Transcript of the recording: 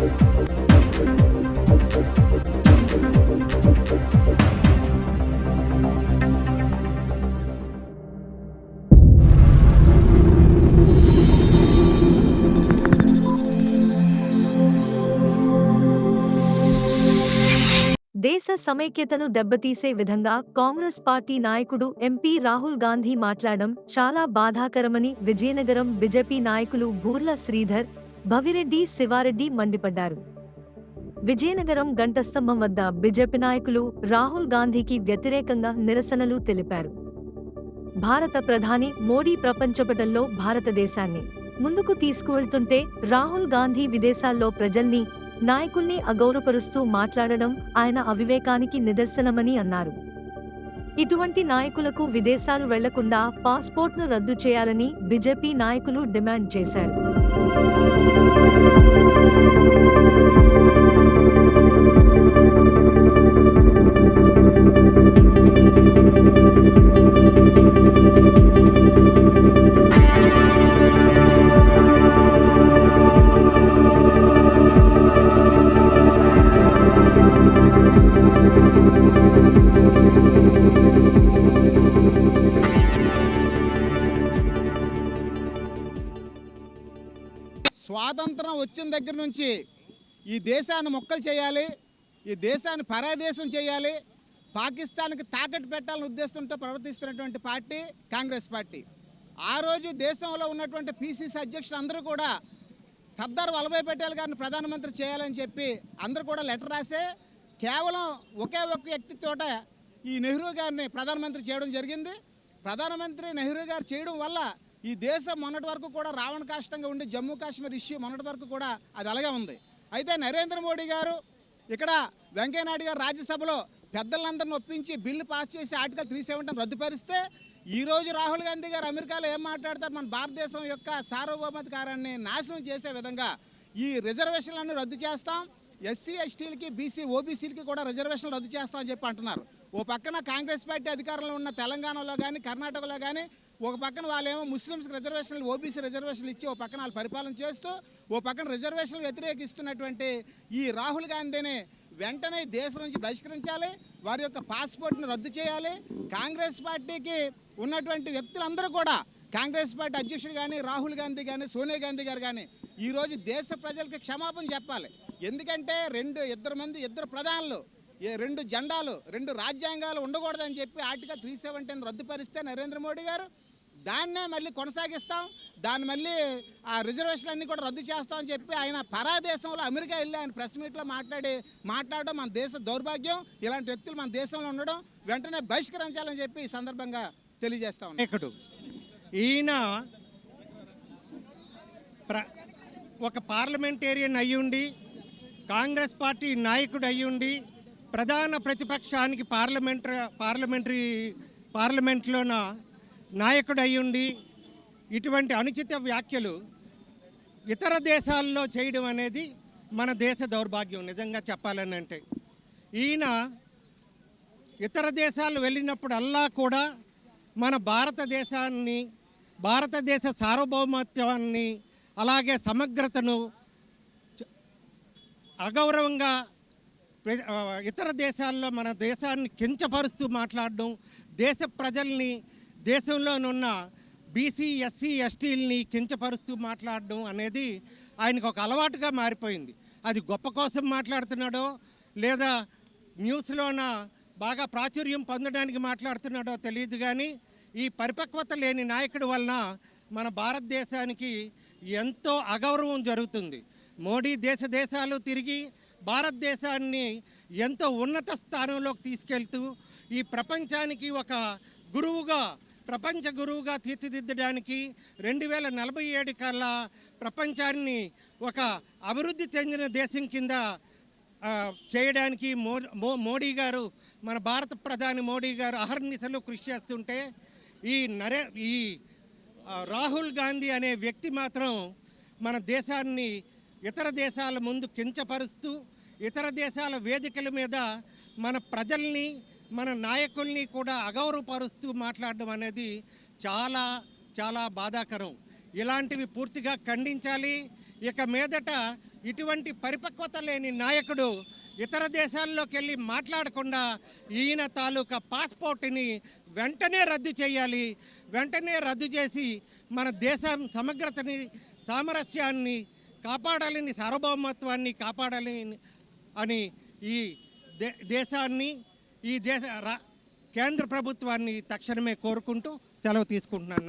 దేశ సమైక్యతను దెబ్బతీసే విధంగా కాంగ్రెస్ పార్టీ నాయకుడు ఎంపీ రాహుల్ గాంధీ మాట్లాడడం చాలా బాధాకరమని విజయనగరం బీజేపీ నాయకులు బూర్ల శ్రీధర్ భవిరెడ్డి శివారెడ్డి మండిపడ్డారు. విజయనగరం గంటస్తంభం వద్ద బీజేపీ నాయకులు రాహుల్ గాంధీకి వ్యతిరేకంగా నిరసనలు తెలిపారు. భారత ప్రధాని మోడీ ప్రపంచపటంలో భారతదేశాన్ని ముందుకు తీసుకువెళ్తుంటే రాహుల్ గాంధీ విదేశాల్లో ప్రజల్ని నాయకుల్ని అగౌరవపరుస్తూ మాట్లాడడం ఆయన అవివేకానికి నిదర్శనమని అన్నారు. ఇటువంటి నాయకులకు విదేశాలు వెళ్ళకుండా పాస్పోర్ట్ను రద్దు చేయాలని బీజేపీ నాయకులు డిమాండ్ చేశారు. స్వాతంత్రం వచ్చిన దగ్గర నుంచి ఈ దేశాన్ని మొక్కలు చేయాలి ఈ దేశాన్ని పరాదేశం చేయాలి పాకిస్తాన్కి తాకట్టు పెట్టాలని ఉద్దేశంతో ప్రవర్తిస్తున్నటువంటి పార్టీ కాంగ్రెస్ పార్టీ. ఆ రోజు దేశంలో ఉన్నటువంటి పీసీసీ అధ్యక్షులు అందరూ కూడా సర్దార్ వల్లభాయ్ పటేల్ గారిని ప్రధానమంత్రి చేయాలని చెప్పి అందరూ కూడా లెటర్ రాసే కేవలం ఒకే ఒక్క వ్యక్తితోట ఈ నెహ్రూ గారిని ప్రధానమంత్రి చేయడం జరిగింది. ప్రధానమంత్రి నెహ్రూ గారు చేయడం వల్ల ఈ దేశం మొన్నటి వరకు కూడా రావణ కాష్టంగా ఉండి జమ్మూ కాశ్మీర్ ఇష్యూ మొన్నటి వరకు కూడా అది అలాగే ఉంది. అయితే నరేంద్ర మోడీ గారు ఇక్కడ వెంకయ్యనాయుడు గారు రాజ్యసభలో పెద్దలందరిని ఒప్పించి బిల్లు పాస్ చేసి ఆర్టికల్ త్రీ సెవెంటీని రద్దుపరిస్తే ఈ రోజు రాహుల్ గాంధీ గారు అమెరికాలో ఏం మాట్లాడతారు? మన భారతదేశం యొక్క సార్వభౌమాధికారాన్ని నాశనం చేసే విధంగా ఈ రిజర్వేషన్లన్నీ రద్దు చేస్తాం. ఎస్సీ ఎస్టీలకి బీసీ ఓబీసీలకి కూడా రిజర్వేషన్లు రద్దు చేస్తామని చెప్పి అంటున్నారు. ఓ పక్కన కాంగ్రెస్ పార్టీ అధికారంలో ఉన్న తెలంగాణలో కానీ కర్ణాటకలో కానీ ఒక పక్కన వాళ్ళేమో ముస్లిమ్స్కి రిజర్వేషన్లు ఓబీసీ రిజర్వేషన్లు ఇచ్చి ఓ పక్కన వాళ్ళు పరిపాలన చేస్తూ ఓ పక్కన రిజర్వేషన్లు వ్యతిరేకిస్తున్నటువంటి ఈ రాహుల్ గాంధీని వెంటనే దేశం నుంచి బహిష్కరించాలి వారి యొక్క పాస్పోర్ట్ని రద్దు చేయాలి. కాంగ్రెస్ పార్టీకి ఉన్నటువంటి వ్యక్తులందరూ కూడా కాంగ్రెస్ పార్టీ అధ్యక్షుడు కానీ రాహుల్ గాంధీ కానీ సోనియా గాంధీ గారు కానీ ఈరోజు దేశ ప్రజలకు క్షమాపణ చెప్పాలి. ఎందుకంటే రెండు ఇద్దరు మంది ఇద్దరు ప్రధానులు ఏ రెండు జెండాలు రెండు రాజ్యాంగాలు ఉండకూడదని చెప్పి ఆర్టికల్ త్రీ సెవెంటీని రద్దుపరిస్తే నరేంద్ర మోడీ గారు దాన్నే మళ్ళీ కొనసాగిస్తాం. దాన్ని మళ్ళీ ఆ రిజర్వేషన్ అన్ని కూడా రద్దు చేస్తామని చెప్పి ఆయన పరాదేశంలో అమెరికా వెళ్ళి ఆయన ప్రెస్ మీట్లో మాట్లాడి మాట్లాడడం మన దేశ దౌర్భాగ్యం. ఇలాంటి వ్యక్తులు మన దేశంలో ఉండడం వెంటనే బహిష్కరించాలని చెప్పి ఈ సందర్భంగా తెలియజేస్తాం ఇక్కడ ఈయన ప్ర ఒక పార్లమెంటేరియన్ అయ్యుండి కాంగ్రెస్ పార్టీ నాయకుడు అయ్యుండి ప్రధాన ప్రతిపక్షానికి పార్లమెంటరీ పార్లమెంటరీ పార్లమెంట్లోన నాయకుడు అయ్యుండి ఇటువంటి అనుచిత వ్యాఖ్యలు ఇతర దేశాల్లో చేయడం అనేది మన దేశ దౌర్భాగ్యం నిజంగా చెప్పాలని అంటే ఈయన ఇతర దేశాలు వెళ్ళినప్పుడల్లా కూడా మన భారతదేశాన్ని భారతదేశ సార్వభౌమత్వాన్ని అలాగే సమగ్రతను అగౌరవంగా ఇతర దేశాల్లో మన దేశాన్ని కించపరుస్తూ మాట్లాడడం దేశ ప్రజల్ని దేశంలోనున్న బీసీ ఎస్సీ ఎస్టీలని కించపరుస్తూ మాట్లాడడం అనేది ఆయనకు ఒక అలవాటుగా మారిపోయింది. అది గొప్ప కోసం మాట్లాడుతున్నాడో లేదా న్యూస్లోన బాగా ప్రాచుర్యం పొందడానికి మాట్లాడుతున్నాడో తెలియదు కానీ ఈ పరిపక్వత లేని నాయకుడి వలన మన భారతదేశానికి ఎంతో అగౌరవం జరుగుతుంది. మోడీ దేశ దేశాలు తిరిగి భారతదేశాన్ని ఎంతో ఉన్నత స్థానంలోకి తీసుకెళ్తూ ఈ ప్రపంచానికి ఒక గురువుగా ప్రపంచ గురువుగా తీర్చిదిద్దడానికి రెండు వేల నలభై ఏడు కల్లా ప్రపంచాన్ని ఒక అభివృద్ధి చెందిన దేశం కింద చేయడానికి మో మోడీ గారు మన భారత ప్రధాని మోడీ గారు అహర్నిశలు కృషి చేస్తుంటే ఈ నరే ఈ రాహుల్ గాంధీ అనే వ్యక్తి మాత్రం మన దేశాన్ని ఇతర దేశాల ముందు కించపరుస్తూ ఇతర దేశాల వేదికల మీద మన ప్రజల్ని మన నాయకుల్ని కూడా అగౌరవపరుస్తూ మాట్లాడడం అనేది చాలా చాలా బాధాకరం. ఇలాంటివి పూర్తిగా ఖండించాలి. ఇక మీదట ఇటువంటి పరిపక్వత లేని నాయకుడు ఇతర దేశాల్లోకి వెళ్ళి మాట్లాడకుండా ఈయన తాలూకా పాస్పోర్ట్ని వెంటనే రద్దు చేయాలి. వెంటనే రద్దు చేసి మన దేశం సమగ్రతని సామరస్యాన్ని కాపాడాలని సార్వభౌమత్వాన్ని కాపాడాలి అని ఈ దే దేశాన్ని ఈ దేశ రా కేంద్ర ప్రభుత్వాన్ని తక్షణమే కోరుకుంటూ సెలవు తీసుకుంటున్నాను.